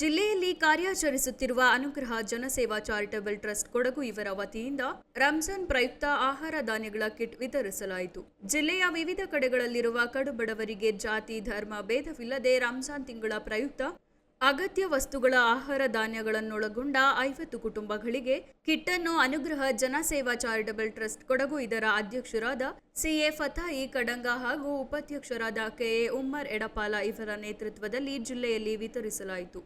ಜಿಲ್ಲೆಯಲ್ಲಿ ಕಾರ್ಯಾಚರಿಸುತ್ತಿರುವ ಅನುಗ್ರಹ ಜನಸೇವಾ ಚಾರಿಟಬಲ್ ಟ್ರಸ್ಟ್ ಕೊಡಗು ಇವರ ವತಿಯಿಂದ ರಂಜಾನ್ ಪ್ರಯುಕ್ತ ಆಹಾರ ಧಾನ್ಯಗಳ ಕಿಟ್ ವಿತರಿಸಲಾಯಿತು. ಜಿಲ್ಲೆಯ ವಿವಿಧ ಕಡೆಗಳಲ್ಲಿರುವ ಕಡುಬಡವರಿಗೆ ಜಾತಿ, ಧರ್ಮ, ಭೇದವಿಲ್ಲದೆ ರಂಜಾನ್ ತಿಂಗಳ ಪ್ರಯುಕ್ತ ಅಗತ್ಯ ವಸ್ತುಗಳ ಆಹಾರ ಧಾನ್ಯಗಳನ್ನೊಳಗೊಂಡ ಐವತ್ತು ಕುಟುಂಬಗಳಿಗೆ ಕಿಟ್ಟನ್ನು ಅನುಗ್ರಹ ಜನಸೇವಾ ಚಾರಿಟಬಲ್ ಟ್ರಸ್ಟ್ ಕೊಡಗು ಇದರ ಅಧ್ಯಕ್ಷರಾದ ಸಿಎ ಫತಾಯಿ ಕಡಂಗ ಹಾಗೂ ಉಪಾಧ್ಯಕ್ಷರಾದ ಕೆಎ ಉಮ್ಮರ್ ಎಡಪಾಲ ಇವರ ನೇತೃತ್ವದಲ್ಲಿ ಜಿಲ್ಲೆಯಲ್ಲಿ ವಿತರಿಸಲಾಯಿತು.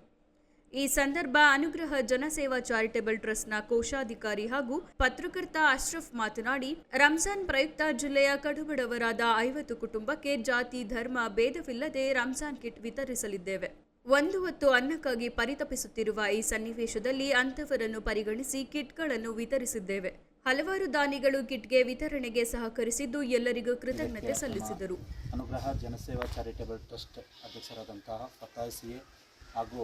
ಈ ಸಂದರ್ಭ ಅನುಗ್ರಹ ಜನಸೇವಾ ಚಾರಿಟೇಬಲ್ ಟ್ರಸ್ಟ್ನ ಕೋಶಾಧಿಕಾರಿ ಹಾಗೂ ಪತ್ರಕರ್ತ ಅಶ್ರಫ್ ಮಾತನಾಡಿ ರಂಜಾನ್ ಪ್ರಯುಕ್ತ ಜಿಲ್ಲೆಯ ಕಡುಬಡವರಾದ ಐವತ್ತು ಕುಟುಂಬಕ್ಕೆ ಜಾತಿ ಧರ್ಮ ಭೇದವಿಲ್ಲದೆ ರಂಜಾನ್ ಕಿಟ್ ವಿತರಿಸಲಿದ್ದೇವೆ. ಒಂದು ಹೊತ್ತು ಅನ್ನಕ್ಕಾಗಿ ಪರಿತಪಿಸುತ್ತಿರುವ ಈ ಸನ್ನಿವೇಶದಲ್ಲಿ ಅಂಥವರನ್ನು ಪರಿಗಣಿಸಿ ಕಿಟ್ಗಳನ್ನು ವಿತರಿಸಿದ್ದೇವೆ. ಹಲವಾರು ದಾನಿಗಳು ಕಿಟ್ಗೆ ವಿತರಣೆಗೆ ಸಹಕರಿಸಿದ್ದು ಎಲ್ಲರಿಗೂ ಕೃತಜ್ಞತೆ ಸಲ್ಲಿಸಿದರು. ಅನುಗ್ರಹ ಜನಸೇವಾ ಚಾರಿಟೇಬಲ್ ಟ್ರಸ್ಟ್ ಅಧ್ಯಕ್ಷರಾದಂತಹ ಹಾಗೂ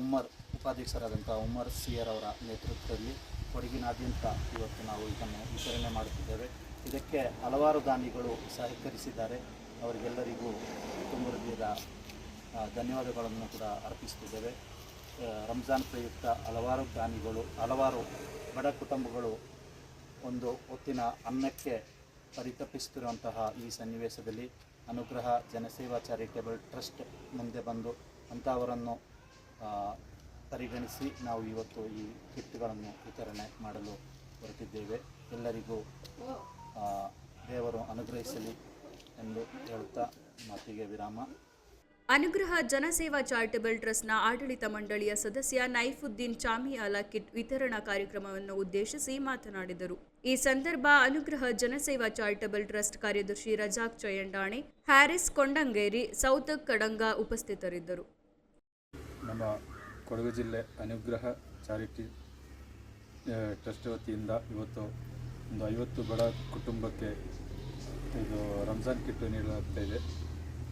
ಉಮ್ಮರ್ ಉಪಾಧ್ಯಕ್ಷರಾದಂಥ ಉಮ್ಮರ್ ಸಿಯರ್ ಅವರ ನೇತೃತ್ವದಲ್ಲಿ ಕೊಡಗಿನಾದ್ಯಂತ ಇವತ್ತು ನಾವು ಇದನ್ನು ವಿತರಣೆ ಮಾಡುತ್ತಿದ್ದೇವೆ. ಇದಕ್ಕೆ ಹಲವಾರು ದಾನಿಗಳು ಸಹಕರಿಸಿದ್ದಾರೆ. ಅವರಿಗೆಲ್ಲರಿಗೂ ತುಂಬ ಹೃದಯದ ಧನ್ಯವಾದಗಳನ್ನು ಕೂಡ ಅರ್ಪಿಸುತ್ತಿದ್ದೇವೆ. ರಂಜಾನ್ ಪ್ರಯುಕ್ತ ಹಲವಾರು ದಾನಿಗಳು, ಹಲವಾರು ಬಡ ಕುಟುಂಬಗಳು ಒಂದು ಹೊತ್ತಿನ ಅನ್ನಕ್ಕೆ ಪರಿತಪಿಸುತ್ತಿರುವಂತಹ ಈ ಸನ್ನಿವೇಶದಲ್ಲಿ ಅನುಗ್ರಹ ಜನಸೇವಾ ಚಾರಿಟೇಬಲ್ ಟ್ರಸ್ಟ್ ಮುಂದೆ ಬಂದು ಅಂಥವರನ್ನು ಪರಿಗಣಿಸಿ ನಾವು ಇವತ್ತು ಈ ಕಿಟ್ಗಳನ್ನು ವಿತರಣೆ ಮಾಡಲು ಹೊರಟಿದ್ದೇವೆ. ಎಲ್ಲರಿಗೂ ದೇವರು ಅನುಗ್ರಹಿಸಲಿ ಎಂದು ಹೇಳುತ್ತಾ ಮಾತಿಗೆ ವಿರಾಮ. ಅನುಗ್ರಹ ಜನಸೇವಾ ಚಾರಿಟಬಲ್ ಟ್ರಸ್ಟ್ನ ಆಡಳಿತ ಮಂಡಳಿಯ ಸದಸ್ಯ ನೈಫುದ್ದೀನ್ ಚಾಮಿಯಾಲ ಕಿಟ್ ವಿತರಣಾ ಕಾರ್ಯಕ್ರಮವನ್ನು ಉದ್ದೇಶಿಸಿ ಮಾತನಾಡಿದರು. ಈ ಸಂದರ್ಭ ಅನುಗ್ರಹ ಜನಸೇವಾ ಚಾರಿಟಬಲ್ ಟ್ರಸ್ಟ್ ಕಾರ್ಯದರ್ಶಿ ರಜಾಕ್ ಚಯಂಡಾಣೆ, ಹ್ಯಾರಿಸ್ ಕೊಂಡಂಗೇರಿ, ಸೌತಕ್ ಕಡಂಗ ಉಪಸ್ಥಿತರಿದ್ದರು. ನಮ್ಮ ಕೊಡಗು ಜಿಲ್ಲೆ ಅನುಗ್ರಹ ಚಾರಿಟಿ ಟ್ರಸ್ಟ್ ವತಿಯಿಂದ ಇವತ್ತು ಒಂದು ಐವತ್ತು ಬಡ ಕುಟುಂಬಕ್ಕೆ ಇದು ರಂಜಾನ್ ಕಿಟ್ಟು ನೀಡಲಾಗ್ತಾ ಇದೆ.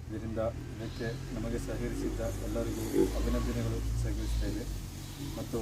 ಇದರಿಂದ ಇದಕ್ಕೆ ನಮಗೆ ಸಹಕರಿಸಿದ್ದ ಎಲ್ಲರಿಗೂ ಅಭಿನಂದನೆಗಳು ಸಲ್ಲಿಸ್ತೇವೆ ಮತ್ತು